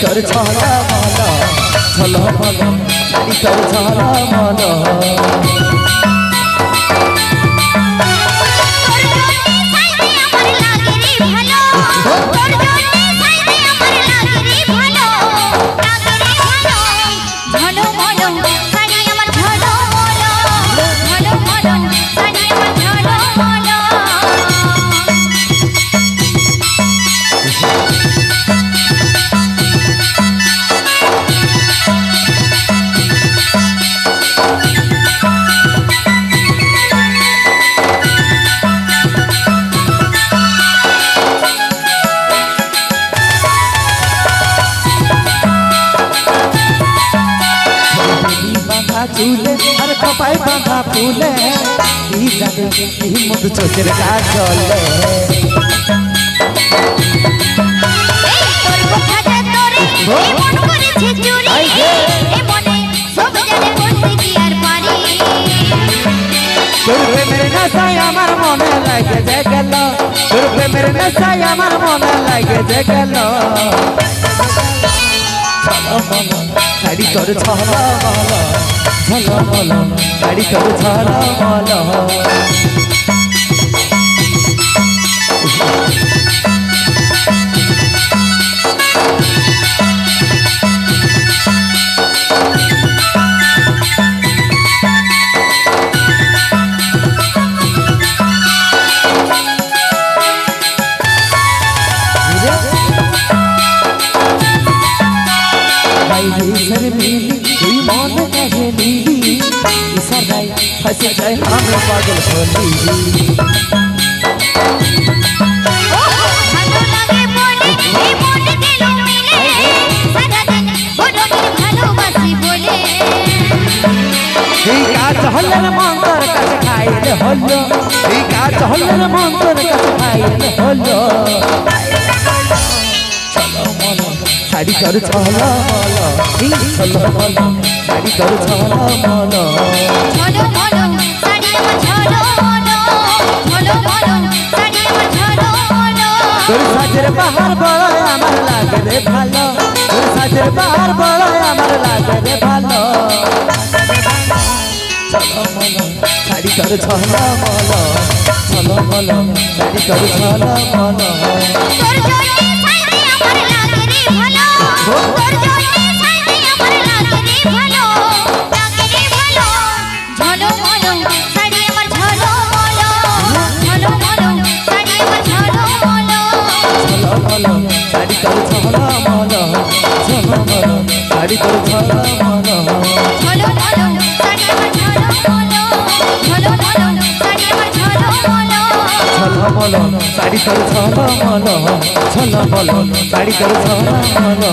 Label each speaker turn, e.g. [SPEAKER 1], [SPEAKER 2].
[SPEAKER 1] তোর ছলা মলা ছলা মলা শাড়ি তোর ছলা
[SPEAKER 2] বলতে কি আর পারি।
[SPEAKER 1] তোর প্রেমের নেশায় আমার মনে লাগে যে গেল। তোর প্রেমের নেশায় আমার মনে লাগে যে গেল। শাড়ি তোর ছলো মলো ছলো মলো শাড়ি তোর ছলো মলো তুই মন কাহে নীলি ইশারায় ফসে যায় আমি পাগল হলি।
[SPEAKER 2] এই
[SPEAKER 1] কাজ হলের মন্তর কাছে খাইলে হলো, এই কাজ হলের মন্তর কাছে খাইলে হলো। তোর ছলো মলো শাড়ি তোর ছলো মলো তোর সাজের বাহার বড় আমার লাগে রে ভালো তোর সাজের বাহার বড় আমার লাগে রে ভালো শাড়ি তোর ছলো মলো চলো মলো শাড়ি তোর ছলো মলো
[SPEAKER 2] তোর জন্যে ভালো তোর ঝলো মলো শাড়ি আমার ঝলো মলো মলো শাড়ি
[SPEAKER 1] তোর ছলো মলো ছলো বল শাড়ি তোর ছলো মলো